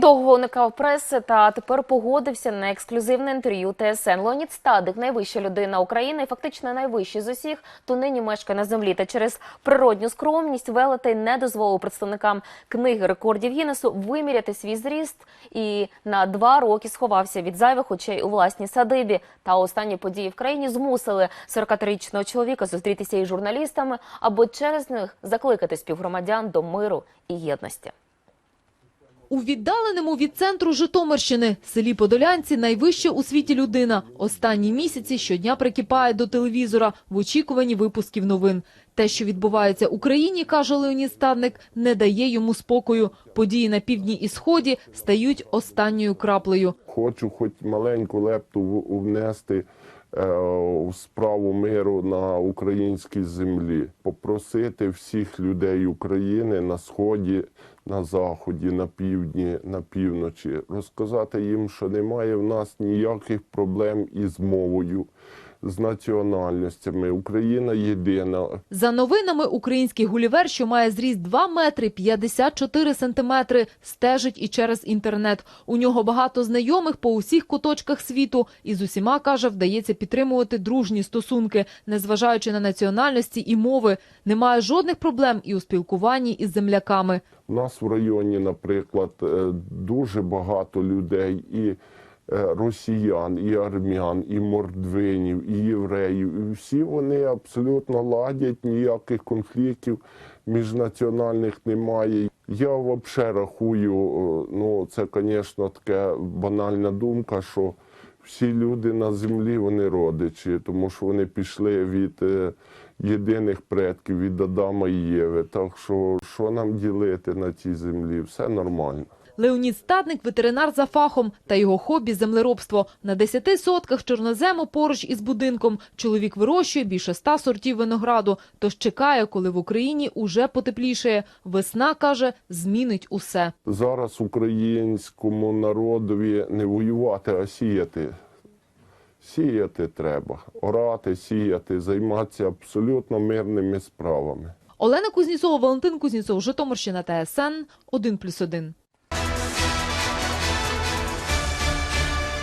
Довго преси та тепер погодився на ексклюзивне інтерв'ю ТСН. Леонід Стадик, найвища людина України, і фактично найвищий з усіх, то нині мешкає на землі. Та через природню скромність велетень не дозволив представникам книги рекордів Гіннесу виміряти свій зріст і на два роки сховався від зайвих очей у власній садибі. Та останні події в країні змусили 43-річного чоловіка зустрітися із журналістами, або через них закликати співгромадян до миру і єдності. У віддаленому від центру Житомирщини, селі Подолянці, найвища у світі людина. Останні місяці щодня прикипає до телевізора в очікуванні випусків новин. Те, що відбувається в Україні, каже Леонід Стадник, не дає йому спокою. Події на півдні і сході стають останньою краплею. Хочу хоч маленьку лепту внести е, в справу миру на українській землі, попросити всіх людей України на сході, на заході, на півдні, на півночі, розказати їм, що немає в нас ніяких проблем із мовою, з національностями. Україна єдина. За новинами, український гулівер, що має зріст 2 метри 54 сантиметри, стежить і через інтернет. У нього багато знайомих по усіх куточках світу. І з усіма, каже, вдається підтримувати дружні стосунки, незважаючи на національності і мови. Немає жодних проблем і у спілкуванні із земляками. У нас в районі, наприклад, е, дуже багато людей і е, росіян, і армян, і мордвинів, і євреїв. І всі вони абсолютно ладять, ніяких конфліктів міжнаціональних немає. Я взагалі рахую, е, ну це, звісно, така банальна думка, що всі люди на землі вони родичі, тому що вони пішли від єдиних предків, від Адама і Єви. Так що що нам ділити на цій землі? Все нормально. Леонід Стадник – ветеринар за фахом та його хобі – землеробство. На 10 сотках чорнозему поруч із будинком чоловік вирощує більше ста сортів винограду, тож чекає, коли в Україні уже потеплішає. Весна, каже, змінить усе. Зараз українському народові не воювати, а сіяти. Сіяти треба, орати, сіяти, займатися абсолютно мирними справами. Олена Кузнєцова, Валентин Кузнєцов, Житомирщина, ТСН, 1+,1.